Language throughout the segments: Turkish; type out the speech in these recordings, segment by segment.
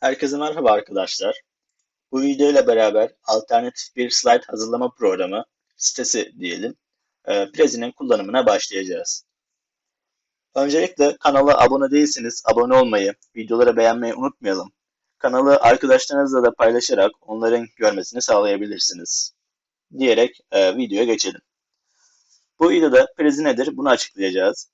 Herkese merhaba arkadaşlar. Bu video ile beraber alternatif bir slide hazırlama programı sitesi diyelim. E, Prezi'nin kullanımına başlayacağız. Öncelikle kanala abone değilseniz abone olmayı, videoları beğenmeyi unutmayalım. Kanalı arkadaşlarınızla da paylaşarak onların görmesini sağlayabilirsiniz. Diyerek e, videoya geçelim. Bu videoda Prezi nedir bunu açıklayacağız.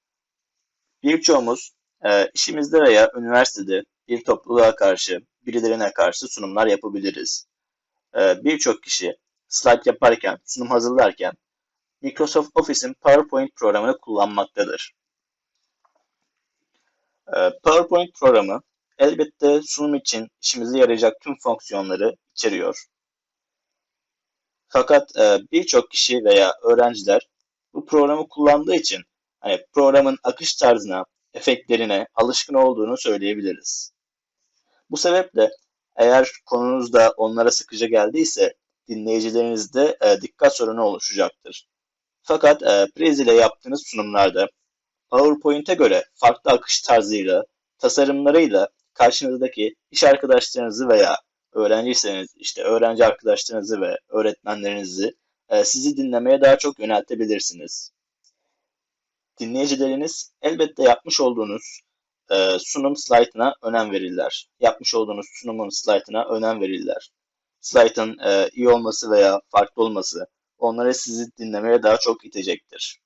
Birçoğumuz e, işimizde veya üniversitede bir topluluğa karşı, birilerine karşı sunumlar yapabiliriz. Ee, Birçok kişi slide yaparken, sunum hazırlarken Microsoft Office'in PowerPoint programını kullanmaktadır. Ee, PowerPoint programı elbette sunum için işimize yarayacak tüm fonksiyonları içeriyor. Fakat e, birçok kişi veya öğrenciler bu programı kullandığı için hani programın akış tarzına, efektlerine alışkın olduğunu söyleyebiliriz. Bu sebeple eğer konunuz da onlara sıkıcı geldiyse dinleyicilerinizde e, dikkat sorunu oluşacaktır. Fakat e, Prezi ile yaptığınız sunumlarda PowerPoint'e göre farklı akış tarzıyla, tasarımlarıyla karşınızdaki iş arkadaşlarınızı veya öğrenciyseniz işte öğrenci arkadaşlarınızı ve öğretmenlerinizi e, sizi dinlemeye daha çok yöneltebilirsiniz. Dinleyicileriniz elbette yapmış olduğunuz e, sunum slaytına önem verirler. Yapmış olduğunuz sunumun slaytına önem verirler. Slaytın e, iyi olması veya farklı olması onları sizi dinlemeye daha çok itecektir.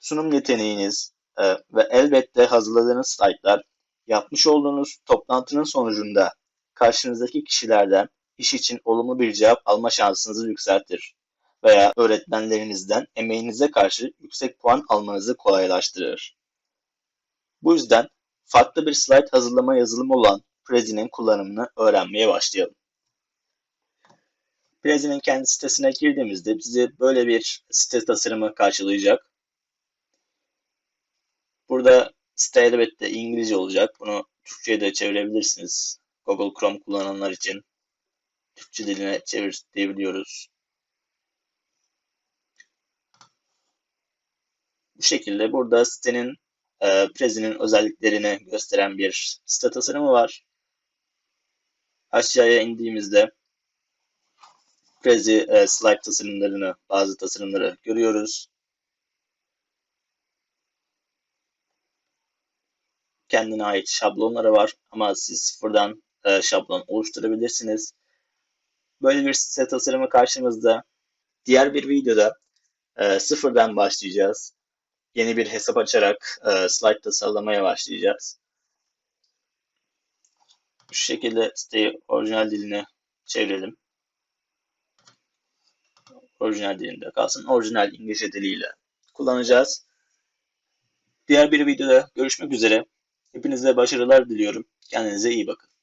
Sunum yeteneğiniz e, ve elbette hazırladığınız slaytlar yapmış olduğunuz toplantının sonucunda karşınızdaki kişilerden iş için olumlu bir cevap alma şansınızı yükseltir veya öğretmenlerinizden emeğinize karşı yüksek puan almanızı kolaylaştırır. Bu yüzden farklı bir slide hazırlama yazılımı olan Prezi'nin kullanımını öğrenmeye başlayalım. Prezi'nin kendi sitesine girdiğimizde bizi böyle bir site tasarımı karşılayacak. Burada site elbette İngilizce olacak. Bunu Türkçe'ye de çevirebilirsiniz. Google Chrome kullananlar için Türkçe diline çevir diyebiliyoruz. Bu şekilde burada sitenin e, Prezi'nin özelliklerini gösteren bir site tasarımı var. Aşağıya indiğimizde Prezi e, slide tasarımlarını, bazı tasarımları görüyoruz. Kendine ait şablonları var ama siz sıfırdan e, şablon oluşturabilirsiniz. Böyle bir site tasarımı karşımızda. Diğer bir videoda e, sıfırdan başlayacağız yeni bir hesap açarak e, slide tasarlamaya başlayacağız. Bu şekilde siteyi orijinal diline çevirelim. Orijinal dilinde kalsın. Orijinal İngilizce diliyle kullanacağız. Diğer bir videoda görüşmek üzere. Hepinize başarılar diliyorum. Kendinize iyi bakın.